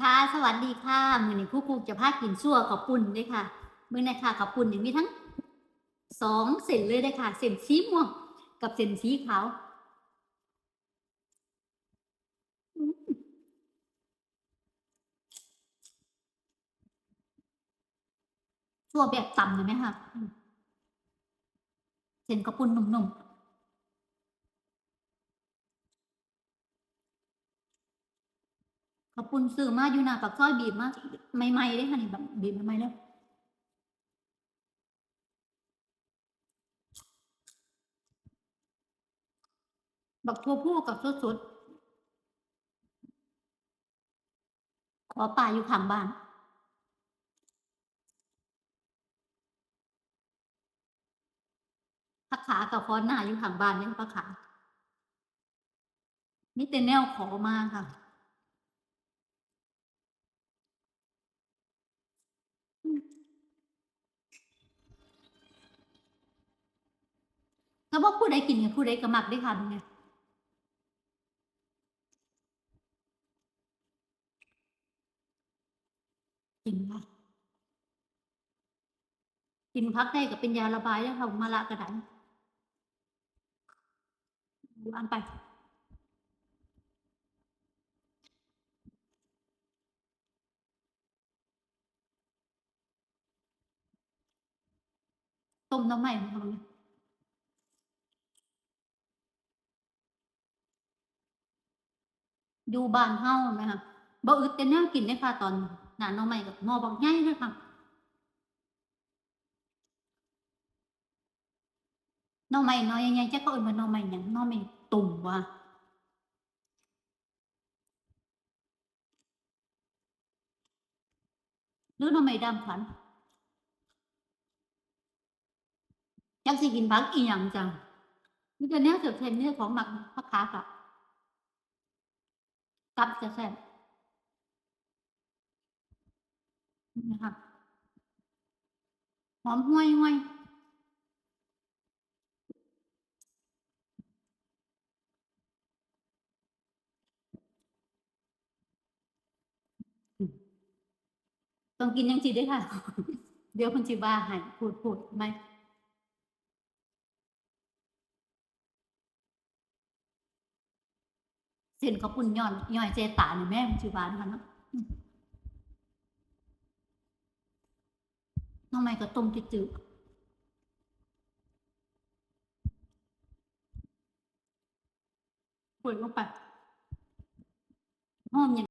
ค่ะ สวัสดีค่ะ มือนี้ครูครูจะพากินซั่วข้าวปุ้นเด้อค่ะ มือนี้ค่ะข้าวปุ้นนี่มีทั้งสองเส้นเลยเด้ค่ะเส้นสีม่วงกับเส้นสีขาวอืมซั่วแบบต่ำเลยไหมคะเส้นข้าวปุ้นนุ่มๆ ข้าวปุ้นซื้อมาอยู่หน้าปากซอยบีบมาใหม่ๆเด้ค่ะนี่แบบบีบใหม่ๆเลยบักทัวผู้กับสดๆขอป่าอยู่ข้างบ้านพักขากับฟอนหน้าอยู่ข้างบ้านนี่พักขานี่เป็นแนวขอมาค่ะ แล้วว่าผู้ใดกินกับผู้ใดก็มักได้ค่ะเป็นไงกินค่ะกินพักได้ก็เป็นยาระบายแล้วค่ะมาละกระดันดูอันไปต้มน้ำใหม่ของเราเนี่ย อยู่บ้านเฮาไหมคะบ่อึดแต่แนวกินได้ค่ะ ตอนหน้าน้องใหม่กับหมอบักใหญ่เลยค่ะน้องใหม่น้อยใหญ่ๆจักก็เอิ้นว่าน้องใหม่ยังน้องใหม่ตุ่มว่ะหรือน้องใหม่ดำขวัญจักสิกินผักอีหยังจังมีแต่แนวเสพๆเทนเนี่ยของหมักผักขากับ กับจะแซ่บนี่นะคะหอมห้วยห้วยต้องกินยังสิได้อค่ะ เดี๋ยวคนสิว่าให้พูดพูดไหม เส้นข้าวปุ้นย่อนย่อยเจตาเนี่ยแม่ปัจจุบันค่ะเนาะน้องไม่ก็ต้มจืดๆปุ๋ยลงไปหอมอย่าง